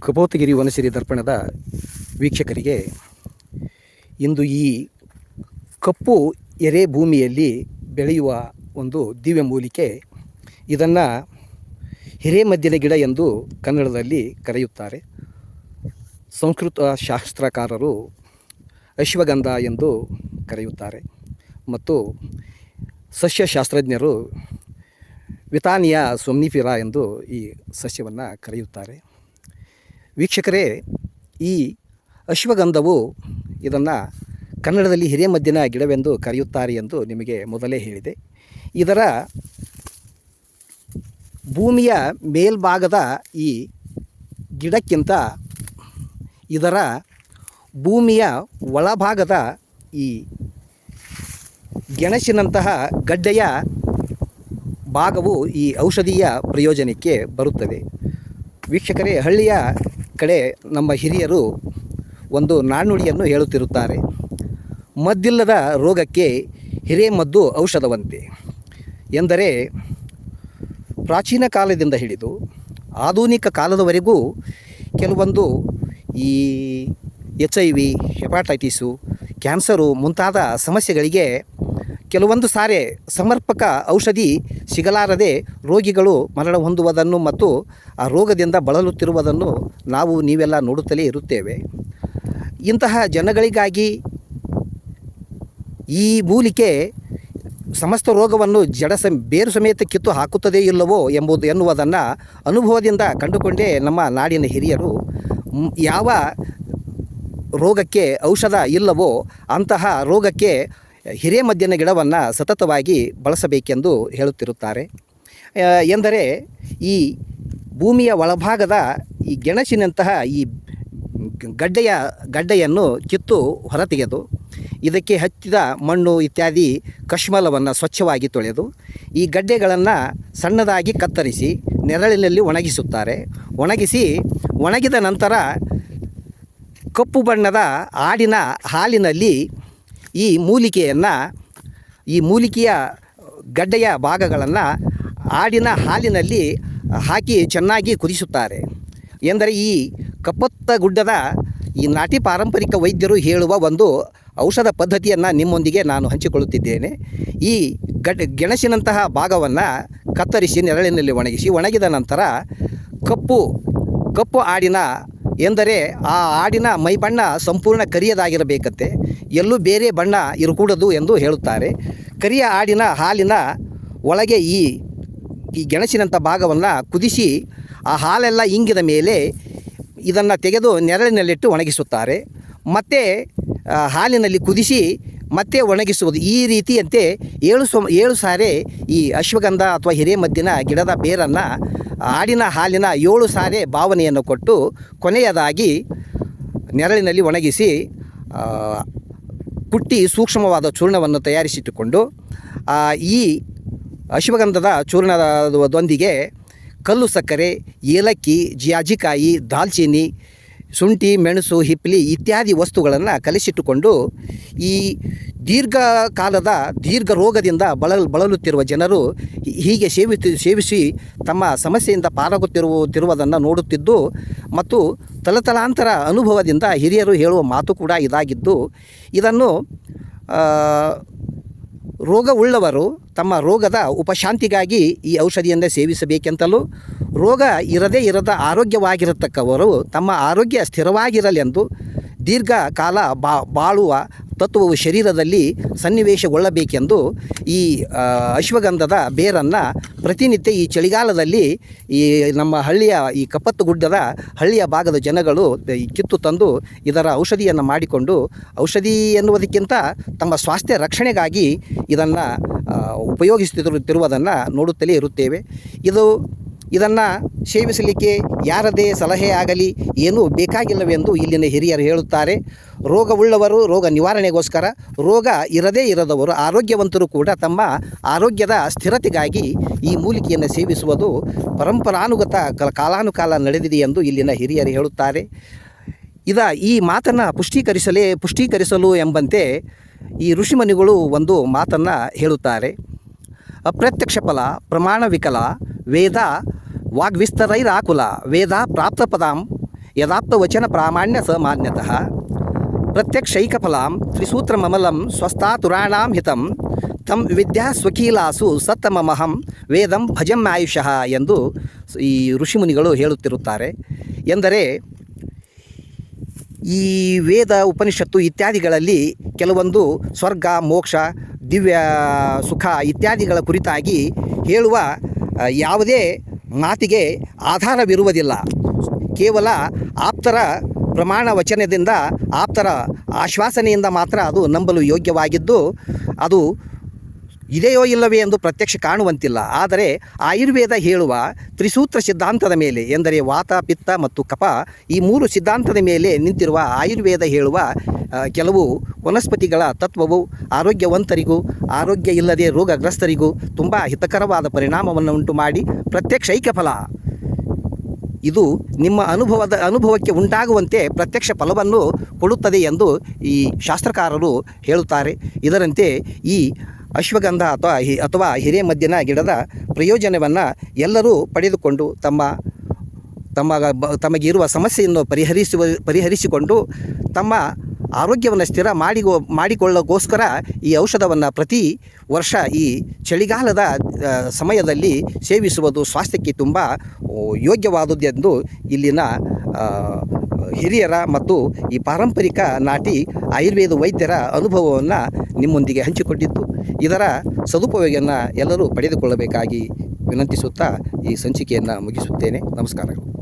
ಕಪೋತಗಿರಿ ವನಸಿರಿ ದರ್ಪಣದ ವೀಕ್ಷಕರಿಗೆ ಇಂದು ಈ ಕಪ್ಪು ಎರೆ ಭೂಮಿಯಲ್ಲಿ ಬೆಳೆಯುವ ಒಂದು ದಿವ್ಯ ಮೂಲಿಕೆ ಇದನ್ನು ಹಿರೇಮದ್ದಿನ ಗಿಡ ಎಂದು ಕನ್ನಡದಲ್ಲಿ ಕರೆಯುತ್ತಾರೆ. ಸಂಸ್ಕೃತ ಶಾಸ್ತ್ರಕಾರರು ಅಶ್ವಗಂಧ ಎಂದು ಕರೆಯುತ್ತಾರೆ. ಮತ್ತು ಸಸ್ಯಶಾಸ್ತ್ರಜ್ಞರು ವಿತಾನಿಯ ಸೊಮ್ನಿಫಿರಾ ಎಂದು ಈ ಸಸ್ಯವನ್ನು ಕರೆಯುತ್ತಾರೆ. ವೀಕ್ಷಕರೇ, ಈ ಅಶ್ವಗಂಧವು ಇದನ್ನು ಕನ್ನಡದಲ್ಲಿ ಹಿರೇಮದ್ದಿನ ಗಿಡವೆಂದು ಕರೆಯುತ್ತಾರೆ ಎಂದು ನಿಮಗೆ ಮೊದಲೇ ಹೇಳಿದೆ. ಇದರ ಭೂಮಿಯ ಮೇಲ್ಭಾಗದ ಈ ಗಿಡಕ್ಕಿಂತ ಇದರ ಭೂಮಿಯ ಒಳಭಾಗದ ಈ ಗೆಣಸಿನಂತಹ ಗಡ್ಡೆಯ ಭಾಗವು ಈ ಔಷಧೀಯ ಪ್ರಯೋಜನಕ್ಕೆ ಬರುತ್ತದೆ. ವೀಕ್ಷಕರೇ, ಹಳ್ಳಿಯ ಕಡೆ ನಮ್ಮ ಹಿರಿಯರು ಒಂದು ನಾಣ್ಣುಡಿಯನ್ನು ಹೇಳುತ್ತಿರುತ್ತಾರೆ. ಮದ್ದಿಲ್ಲದ ರೋಗಕ್ಕೆ ಹಿರೇಮದ್ದು ಔಷಧವಂತೆ ಎಂದರೆ ಪ್ರಾಚೀನ ಕಾಲದಿಂದ ಹಿಡಿದು ಆಧುನಿಕ ಕಾಲದವರೆಗೂ ಕೆಲವೊಂದು ಈ H I V, hepatitis, cancer ಮುಂತಾದ ಸಮಸ್ಯೆಗಳಿಗೆ ಕೆಲವೊಂದು ಸಾರೆ ಸಮರ್ಪಕ ಔಷಧಿ ಸಿಗಲಾರದೆ ರೋಗಿಗಳು ಮರಣ ಹೊಂದುವುದನ್ನು ಮತ್ತು ಆ ರೋಗದಿಂದ ಬಳಲುತ್ತಿರುವುದನ್ನು ನಾವು ನೀವೆಲ್ಲ ನೋಡುತ್ತಲೇ ಇರುತ್ತೇವೆ. ಇಂತಹ ಜನಗಳಿಗಾಗಿ ಈ ಮೂಲಿಕೆ ಸಮಸ್ತ ರೋಗವನ್ನು ಜಡ ಸಮ, ಬೇರು ಸಮೇತ ಕಿತ್ತು ಹಾಕುತ್ತದೆ ಇಲ್ಲವೋ ಎಂಬುದು ಎನ್ನುವುದನ್ನು ಅನುಭವದಿಂದ ಕಂಡುಕೊಂಡೇ ನಮ್ಮ ನಾಡಿನ ಹಿರಿಯರು ಯಾವ ರೋಗಕ್ಕೆ ಔಷಧ ಇಲ್ಲವೋ ಅಂತಹ ರೋಗಕ್ಕೆ ಹಿರೇಮದ್ದಿನ ಗಿಡವನ್ನು ಸತತವಾಗಿ ಬಳಸಬೇಕೆಂದು ಹೇಳುತ್ತಿರುತ್ತಾರೆ. ಎಂದರೆ ಈ ಭೂಮಿಯ ಒಳಭಾಗದ ಈ ಗೆಣಸಿನಂತಹ ಈ ಗಡ್ಡೆಯ ಗಡ್ಡೆಯನ್ನು ಕಿತ್ತು ಹೊರತೆಗೆದು ಇದಕ್ಕೆ ಹಚ್ಚಿದ ಮಣ್ಣು ಇತ್ಯಾದಿ ಕಶ್ಮಲವನ್ನು ಸ್ವಚ್ಛವಾಗಿ ತೊಳೆದು ಈ ಗಡ್ಡೆಗಳನ್ನು ಸಣ್ಣದಾಗಿ ಕತ್ತರಿಸಿ ನೆರಳಿನಲ್ಲಿ ಒಣಗಿಸುತ್ತಾರೆ. ಒಣಗಿಸಿ ಒಣಗಿದ ನಂತರ ಕಪ್ಪು ಬಣ್ಣದ ಆಡಿನ ಹಾಲಿನಲ್ಲಿ ಈ ಮೂಲಿಕೆಯನ್ನು, ಈ ಮೂಲಿಕೆಯ ಗಡ್ಡೆಯ ಭಾಗಗಳನ್ನು ಆಡಿನ ಹಾಲಿನಲ್ಲಿ ಹಾಕಿ ಚೆನ್ನಾಗಿ ಕುದಿಸುತ್ತಾರೆ. ಎಂದರೆ ಈ ಕಪ್ಪತ್ತ ಗುಡ್ಡದ ಈ ನಾಟಿ ಪಾರಂಪರಿಕ ವೈದ್ಯರು ಹೇಳುವ ಒಂದು ಔಷಧ ಪದ್ಧತಿಯನ್ನು ನಿಮ್ಮೊಂದಿಗೆ ನಾನು ಹಂಚಿಕೊಳ್ಳುತ್ತಿದ್ದೇನೆ. ಈ ಗಡ್, ಗೆಣಸಿನಂತಹ ಭಾಗವನ್ನು ಕತ್ತರಿಸಿ ನೆರಳಿನಲ್ಲಿ ಒಣಗಿಸಿ, ಒಣಗಿದ ನಂತರ ಕಪ್ಪು ಕಪ್ಪು ಆಡಿನ ಎಂದರೆ ಆ ಆಡಿನ ಮೈ ಬಣ್ಣ ಸಂಪೂರ್ಣ ಕರಿಯದಾಗಿರಬೇಕಂತೆ ಎಲ್ಲೂ ಬೇರೆ ಬಣ್ಣ ಇರಕೂಡದು ಎಂದು ಹೇಳುತ್ತಾರೆ. ಕರಿಯ ಆಡಿನ ಹಾಲಿನ ಒಳಗೆ ಈ ಈ ಗೆಣಸಿನಂಥ ಭಾಗವನ್ನು ಕುದಿಸಿ ಆ ಹಾಲೆಲ್ಲ ಇಂಗಿದ ಮೇಲೆ ಇದನ್ನು ತೆಗೆದು ನೆರಳಿನಲ್ಲಿಟ್ಟು ಒಣಗಿಸುತ್ತಾರೆ. ಮತ್ತು ಹಾಲಿನಲ್ಲಿ ಕುದಿಸಿ ಮತ್ತೆ ಒಣಗಿಸುವುದು. ಈ ರೀತಿಯಂತೆ ಏಳು ಸೊ ಏಳು ಸಾರೆ ಈ ಅಶ್ವಗಂಧ ಅಥವಾ ಹಿರೇಮದ್ದಿನ ಗಿಡದ ಬೇರನ್ನು ಆಡಿನ ಹಾಲಿನ ಏಳು ಸಾರೆ ಭಾವನೆಯನ್ನು ಕೊಟ್ಟು ಕೊನೆಯದಾಗಿ ನೆರಳಿನಲ್ಲಿ ಒಣಗಿಸಿ ಕುಟ್ಟಿ ಸೂಕ್ಷ್ಮವಾದ ಚೂರ್ಣವನ್ನು ತಯಾರಿಸಿಟ್ಟುಕೊಂಡು ಈ ಅಶ್ವಗಂಧದ ಚೂರ್ಣದೊಂದಿಗೆ ಕಲ್ಲು ಸಕ್ಕರೆ, ಏಲಕ್ಕಿ ಜಾಜಿಕಾಯಿ ದಾಲ್ಚಿನ್ನಿ ಶುಂಠಿ, ಮೆಣಸು ಹಿಪ್ಪಲಿ ಇತ್ಯಾದಿ ವಸ್ತುಗಳನ್ನು ಕಲಿಸಿಟ್ಟುಕೊಂಡು ಈ ದೀರ್ಘಕಾಲದ ದೀರ್ಘ ರೋಗದಿಂದ ಬಳಲು, ಬಳಲುತ್ತಿರುವ ಜನರು ಹೀಗೆ ಸೇವಿಸಿ ಸೇವಿಸಿ ತಮ್ಮ ಸಮಸ್ಯೆಯಿಂದ ಪಾರಾಗುತ್ತಿರುವುದನ್ನು ನೋಡುತ್ತಿದ್ದು ಮತ್ತು ತಲತಲಾಂತರ ಅನುಭವದಿಂದ ಹಿರಿಯರು ಹೇಳುವ ಮಾತು ಕೂಡ ಇದಾಗಿದ್ದು, ಇದನ್ನು ರೋಗವುಳ್ಳವರು ತಮ್ಮ ರೋಗದ ಉಪಶಾಂತಿಗಾಗಿ ಈ ಔಷಧಿಯನ್ನು ಸೇವಿಸಬೇಕೆಂತಲೂ ರೋಗ ಇರದೇ ಇರದ ಆರೋಗ್ಯವಾಗಿರತಕ್ಕವರು ತಮ್ಮ ಆರೋಗ್ಯ ಸ್ಥಿರವಾಗಿರಲೆಂದು ದೀರ್ಘಕಾಲ ಬಾ, ಬಾಳುವ ತತ್ವವು ಶರೀರದಲ್ಲಿ ಸನ್ನಿವೇಶಗೊಳ್ಳಬೇಕೆಂದು ಈ ಅಶ್ವಗಂಧದ ಬೇರನ್ನು ಪ್ರತಿನಿತ್ಯ ಈ ಚಳಿಗಾಲದಲ್ಲಿ ಈ ನಮ್ಮ ಹಳ್ಳಿಯ ಈ ಕಪ್ಪತ್ತು ಗುಡ್ಡದ ಹಳ್ಳಿಯ ಭಾಗದ ಜನಗಳು ಕಿತ್ತು ತಂದು ಇದರ ಔಷಧಿಯನ್ನು ಮಾಡಿಕೊಂಡು ಔಷಧಿ ಎನ್ನುವುದಕ್ಕಿಂತ ತಮ್ಮ ಸ್ವಾಸ್ಥ್ಯ ರಕ್ಷಣೆಗಾಗಿ ಇದನ್ನು ಉಪಯೋಗಿಸುತ್ತಿರುವುದನ್ನು ನೋಡುತ್ತಲೇ ಇರುತ್ತೇವೆ. ಇದು ಇದನ್ನು ಸೇವಿಸಲಿಕ್ಕೆ ಯಾರದೇ ಸಲಹೆ ಆಗಲಿ ಏನೂ ಬೇಕಾಗಿಲ್ಲವೆಂದು ಇಲ್ಲಿನ ಹಿರಿಯರು ಹೇಳುತ್ತಾರೆ. ರೋಗವುಳ್ಳವರು ರೋಗ ನಿವಾರಣೆಗೋಸ್ಕರ, ರೋಗ ಇರದೇ ಇರದವರು ಆರೋಗ್ಯವಂತರು ಕೂಡ ತಮ್ಮ ಆರೋಗ್ಯದ ಸ್ಥಿರತೆಗಾಗಿ ಈ ಮೂಲಿಕೆಯನ್ನು ಸೇವಿಸುವುದು ಪರಂಪರಾನುಗತ ಕಾಲಾನುಕಾಲ ನಡೆದಿದೆ ಎಂದು ಇಲ್ಲಿನ ಹಿರಿಯರು ಹೇಳುತ್ತಾರೆ. ಇದ ಈ ಮಾತನ್ನು ಪುಷ್ಟೀಕರಿಸಲೇ, ಪುಷ್ಟೀಕರಿಸಲು ಎಂಬಂತೆ ಈ ಋಷಿಮುನಿಗಳು ಒಂದು ಮಾತನ್ನು ಹೇಳುತ್ತಾರೆ. ಅಪ್ರತ್ಯಕ್ಷ ಫಲ, ಪ್ರಮಾಣ ವಿಕಲ ವೇದ ವಾಗ್ವಿಸ್ತರೈರಾಕುಲ. ವೇದ ಪ್ರಾಪ್ತ ಪದಾಂ ಯದಾಪ್ತವಚನ ಪ್ರಾಮಾಣ್ಯ ಸಮಾನ್ಯತಃ ಪ್ರತ್ಯಕ್ಷೈಕಫಲಾಂ ತ್ರಿಸೂತ್ರಮಮಲಂ ಸ್ವಸ್ಥಾತುರಾಣಾಂ ಹಿತಂ ತಂ ವಿದ್ಯಾ ಸ್ವಕೀಲಾಸು ಸತ್ತಮಮಹಂ ವೇದಂ ಭಜಂ ಆಯುಷಃ ಎಂದು ಈ ಋಷಿಮುನಿಗಳು ಹೇಳುತ್ತಿರುತ್ತಾರೆ. ಎಂದರೆ ಈ ವೇದ ಉಪನಿಷತ್ತು ಇತ್ಯಾದಿಗಳಲ್ಲಿ ಕೆಲವೊಂದು ಸ್ವರ್ಗ, ಮೋಕ್ಷ, ದಿವ್ಯ, ಸುಖ ಇತ್ಯಾದಿಗಳ ಕುರಿತಾಗಿ ಹೇಳುವ ಯಾವುದೇ ಮಾತಿಗೆ ಆಧಾರವಿರುವುದಿಲ್ಲ. ಕೇವಲ ಆಪ್ತರ ಪ್ರಮಾಣ ವಚನದಿಂದ ಆಪ್ತರ ಆಶ್ವಾಸನೆಯಿಂದ ಮಾತ್ರ ಅದು ನಂಬಲು ಯೋಗ್ಯವಾಗಿದ್ದು ಅದು ಇದೆಯೋ ಇಲ್ಲವೇ ಎಂದು ಪ್ರತ್ಯಕ್ಷ ಕಾಣುವಂತಿಲ್ಲ. ಆದರೆ ಆಯುರ್ವೇದ ಹೇಳುವ ತ್ರಿಸೂತ್ರ ಸಿದ್ಧಾಂತದ ಮೇಲೆ ಎಂದರೆ ವಾತ, ಪಿತ್ತ ಮತ್ತು ಕಪ ಈ ಮೂರು ಸಿದ್ಧಾಂತದ ಮೇಲೆ ನಿಂತಿರುವ ಆಯುರ್ವೇದ ಹೇಳುವ ಕೆಲವು ವನಸ್ಪತಿಗಳ ತತ್ವವು ಆರೋಗ್ಯವಂತರಿಗೂ, ಆರೋಗ್ಯ ಇಲ್ಲದೆ ರೋಗಗ್ರಸ್ತರಿಗೂ ತುಂಬ ಹಿತಕರವಾದ ಪರಿಣಾಮವನ್ನು ಉಂಟು ಮಾಡಿ ಪ್ರತ್ಯಕ್ಷ ಐಕ್ಯಫಲ ಇದು ನಿಮ್ಮ ಅನುಭವದ, ಅನುಭವಕ್ಕೆ ಉಂಟಾಗುವಂತೆ ಪ್ರತ್ಯಕ್ಷ ಫಲವನ್ನು ಕೊಡುತ್ತದೆ ಎಂದು ಈ ಶಾಸ್ತ್ರಕಾರರು ಹೇಳುತ್ತಾರೆ. ಇದರಂತೆ ಈ ಅಶ್ವಗಂಧ ಅಥವಾ ಹಿ- ಅಥವಾ ಹಿರೇಮದ್ದಿನ ಗಿಡದ ಪ್ರಯೋಜನವನ್ನು ಎಲ್ಲರೂ ಪಡೆದುಕೊಂಡು ತಮ್ಮ ತಮ್ಮ ತಮಗಿರುವ ಸಮಸ್ಯೆಯನ್ನು ಪರಿಹರಿಸುವ, ಪರಿಹರಿಸಿಕೊಂಡು ತಮ್ಮ ಆರೋಗ್ಯವನ್ನು ಸ್ಥಿರ ಮಾಡಿ ಮಾಡಿಕೊಳ್ಳೋಕ್ಕೋಸ್ಕರ ಈ ಔಷಧವನ್ನು ಪ್ರತಿ ವರ್ಷ ಈ ಚಳಿಗಾಲದ ಸಮಯದಲ್ಲಿ ಸೇವಿಸುವುದು ಸ್ವಾಸ್ಥ್ಯಕ್ಕೆ ತುಂಬ ಯೋಗ್ಯವಾದುದೆಂದು ಇಲ್ಲಿನ ಹಿರಿಯರ ಮತ್ತು ಈ ಪಾರಂಪರಿಕ ನಾಟಿ ಆಯುರ್ವೇದ ವೈದ್ಯರ ಅನುಭವವನ್ನು ನಿಮ್ಮೊಂದಿಗೆ ಹಂಚಿಕೊಂಡಿದ್ದು. ಇದರ ಸದುಪಯೋಗವನ್ನು ಎಲ್ಲರೂ ಪಡೆದುಕೊಳ್ಳಬೇಕಾಗಿ ವಿನಂತಿಸುತ್ತಾ ಈ ಸಂಚಿಕೆಯನ್ನು ಮುಗಿಸುತ್ತೇನೆ. ನಮಸ್ಕಾರಗಳು.